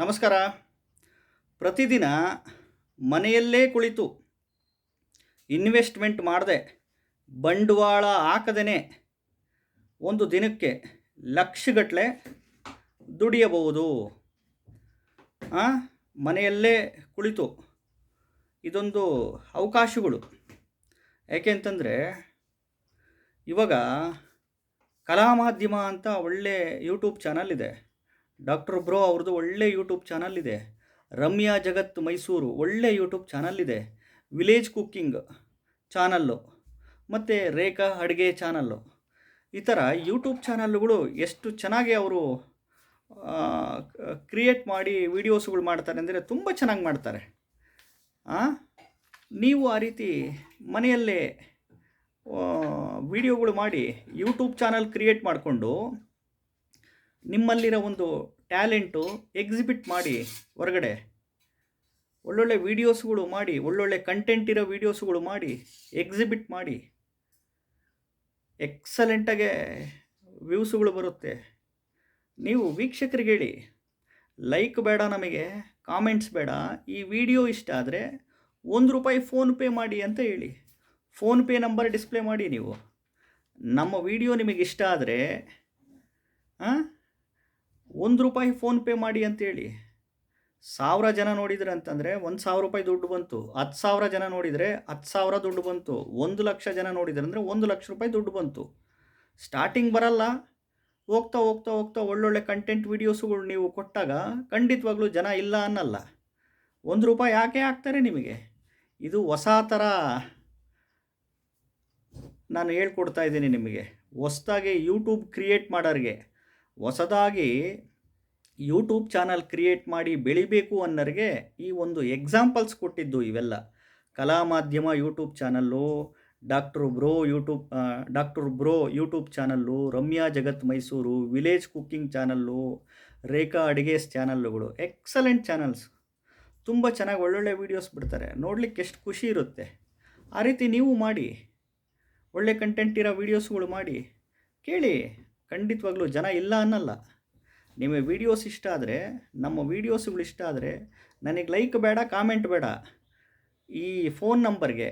ನಮಸ್ಕಾರ. ಪ್ರತಿದಿನ ಮನೆಯಲ್ಲೇ ಕುಳಿತು ಇನ್ವೆಸ್ಟ್ಮೆಂಟ್ ಮಾಡದೆ, ಬಂಡವಾಳ ಹಾಕದೇ ಒಂದು ದಿನಕ್ಕೆ ಲಕ್ಷಗಟ್ಟಲೆ ದುಡಿಯಬಹುದು. ಹಾಂ ಮನೆಯಲ್ಲೇ ಕುಳಿತು ಇದೊಂದು ಅವಕಾಶಗಳು. ಯಾಕೆ ಅಂತಂದರೆ, ಇವಾಗ ಕಲಾ ಮಾಧ್ಯಮ ಅಂತ ಒಳ್ಳೆ ಯೂಟ್ಯೂಬ್ ಚಾನಲ್ ಇದೆ. ಡಾಕ್ಟರ್ ಬ್ರೋ ಅವ್ರದ್ದು ಒಳ್ಳೆ ಯೂಟ್ಯೂಬ್ ಚಾನಲ್ ಇದೆ. ರಮ್ಯಾ ಜಗತ್ ಮೈಸೂರು, ಒಳ್ಳೆ ಯೂಟ್ಯೂಬ್ ಚಾನಲ್ ಇದೆ. ವಿಲೇಜ್ ಕುಕ್ಕಿಂಗ್ ಚಾನಲ್ಲು ಮತ್ತು ರೇಖಾ ಅಡುಗೆ ಚಾನಲ್ಲು ಈ ಥರ ಯೂಟ್ಯೂಬ್ ಚಾನಲ್ಗಳು ಎಷ್ಟು ಚೆನ್ನಾಗಿ ಅವರು ಕ್ರಿಯೇಟ್ ಮಾಡಿ ವೀಡಿಯೋಸ್ಗಳು ಮಾಡ್ತಾರೆ ಅಂದರೆ ತುಂಬ ಚೆನ್ನಾಗಿ ಮಾಡ್ತಾರೆ? ನೀವು ಆ ರೀತಿ ಮನೆಯಲ್ಲೇ ವಿಡಿಯೋಗಳು ಮಾಡಿ ಯೂಟ್ಯೂಬ್ ಚಾನಲ್ ಕ್ರಿಯೇಟ್ ಮಾಡಿಕೊಂಡು ನಿಮ್ಮಲ್ಲಿರೋ ಒಂದು ಟ್ಯಾಲೆಂಟು ಎಕ್ಸಿಬಿಟ್ ಮಾಡಿ ಹೊರಗಡೆ. ಒಳ್ಳೊಳ್ಳೆ ವೀಡಿಯೋಸ್ಗಳು ಮಾಡಿ, ಒಳ್ಳೊಳ್ಳೆ ಕಂಟೆಂಟ್ ಇರೋ ವೀಡಿಯೋಸ್ಗಳು ಮಾಡಿ, ಎಕ್ಸಿಬಿಟ್ ಮಾಡಿ. ಎಕ್ಸಲೆಂಟಾಗೆ ವ್ಯೂಸ್ಗಳು ಬರುತ್ತೆ. ನೀವು ವೀಕ್ಷಕರಿಗೆ ಹೇಳಿ ಲೈಕ್ ಬೇಡ ನಮಗೆ ಕಾಮೆಂಟ್ಸ್ ಬೇಡ, ಈ ವಿಡಿಯೋ ಇಷ್ಟ ಆದರೆ ಒಂದು ರೂಪಾಯಿ ಫೋನ್ಪೇ ಮಾಡಿ ಅಂತ ಹೇಳಿ. ಫೋನ್ಪೇ ನಂಬರ್ ಡಿಸ್ಪ್ಲೇ ಮಾಡಿ ನೀವು. ನಮ್ಮ ವಿಡಿಯೋ ನಿಮಗೆ ಇಷ್ಟ ಆದರೆ ಒಂದು ರೂಪಾಯಿ ಫೋನ್ಪೇ ಮಾಡಿ ಅಂತೇಳಿ. ಸಾವಿರ ಜನ ನೋಡಿದ್ರೆ ಅಂತಂದರೆ ಒಂದು ಸಾವಿರ ರೂಪಾಯಿ ದುಡ್ಡು ಬಂತು. ಹತ್ತು ಸಾವಿರ ಜನ ನೋಡಿದರೆ ಹತ್ತು ಸಾವಿರ ದುಡ್ಡು ಬಂತು. ಒಂದು ಲಕ್ಷ ಜನ ನೋಡಿದ್ರೆ ಅಂದರೆ ಒಂದು ಲಕ್ಷ ರೂಪಾಯಿ ದುಡ್ಡು ಬಂತು. ಸ್ಟಾರ್ಟಿಂಗ್ ಬರಲ್ಲ. ಹೋಗ್ತಾ ಹೋಗ್ತಾ ಹೋಗ್ತಾ ಒಳ್ಳೊಳ್ಳೆ ಕಂಟೆಂಟ್ ವೀಡಿಯೋಸುಗಳು ನೀವು ಕೊಟ್ಟಾಗ ಖಂಡಿತವಾಗ್ಲೂ ಜನ ಇಲ್ಲ ಅನ್ನಲ್ಲ. ಒಂದು ರೂಪಾಯಿ ಯಾಕೆ ಹಾಕ್ತಾರೆ ನಿಮಗೆ? ಇದು ಹೊಸ ಥರ ನಾನು ಹೇಳ್ಕೊಡ್ತಾ ಇದ್ದೀನಿ ನಿಮಗೆ. ಹೊಸದಾಗಿ ಯೂಟ್ಯೂಬ್ ಕ್ರಿಯೇಟ್ ಮಾಡೋರಿಗೆ, ಹೊಸದಾಗಿ ಯೂಟ್ಯೂಬ್ ಚಾನಲ್ ಕ್ರಿಯೇಟ್ ಮಾಡಿ ಬೆಳಿಬೇಕು ಅನ್ನೋರಿಗೆ ಈ ಒಂದು ಎಕ್ಸಾಂಪಲ್ಸ್ ಕೊಟ್ಟಿದ್ದು ಇವೆಲ್ಲ. Kala Madhyama YouTube channel doctor bro YouTube doctor bro YouTube channel Ramya Jagat Mysuru village cooking channel Rekha ಅಡುಗೆಸ್ ಚಾನಲ್ಗಳು ಎಕ್ಸಲೆಂಟ್ ಚಾನಲ್ಸ್ ತುಂಬ ಚೆನ್ನಾಗಿ ಒಳ್ಳೊಳ್ಳೆ ವೀಡಿಯೋಸ್ ಬಿಡ್ತಾರೆ. ನೋಡಲಿಕ್ಕೆ ಎಷ್ಟು ಖುಷಿ ಇರುತ್ತೆ. ಆ ರೀತಿ ನೀವು ಮಾಡಿ, ಒಳ್ಳೆ ಕಂಟೆಂಟ್ ಇರೋ ವೀಡಿಯೋಸ್ಗಳು ಮಾಡಿ, ಕೇಳಿ. ಖಂಡಿತವಾಗ್ಲೂ ಜನ ಇಲ್ಲ ಅನ್ನಲ್ಲ. ನಿಮಗೆ ವೀಡಿಯೋಸ್ ಇಷ್ಟ ಆದರೆ, ನಮ್ಮ ವೀಡಿಯೋಸ್ಗಳು ಇಷ್ಟ ಆದರೆ ನನಗೆ ಲೈಕ್ ಬೇಡ ಕಾಮೆಂಟ್ ಬೇಡ. ಈ ಫೋನ್ ನಂಬರ್ಗೆ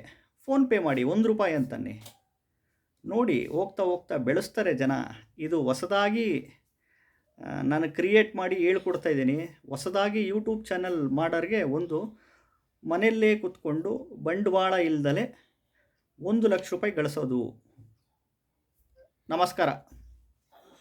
ಫೋನ್ಪೇ ಮಾಡಿ ಒಂದು ರೂಪಾಯಿ ಅಂತಾನೆ. ನೋಡಿ, ಹೋಗ್ತಾ ಹೋಗ್ತಾ ಬೆಳೆಸ್ತಾರೆ ಜನ. ಇದು ಹೊಸದಾಗಿ ನಾನು ಕ್ರಿಯೇಟ್ ಮಾಡಿ ಹೇಳ್ಕೊಡ್ತಾ ಇದ್ದೀನಿ. ಹೊಸದಾಗಿ ಯೂಟ್ಯೂಬ್ ಚಾನಲ್ ಮಾಡೋರಿಗೆ ಒಂದು ಮನೆಯಲ್ಲೇ ಕೂತ್ಕೊಂಡು ಬಂಡವಾಳ ಇಲ್ದಲೆ ಒಂದು ಲಕ್ಷ ರೂಪಾಯಿ ಗಳಿಸೋದು. ನಮಸ್ಕಾರ.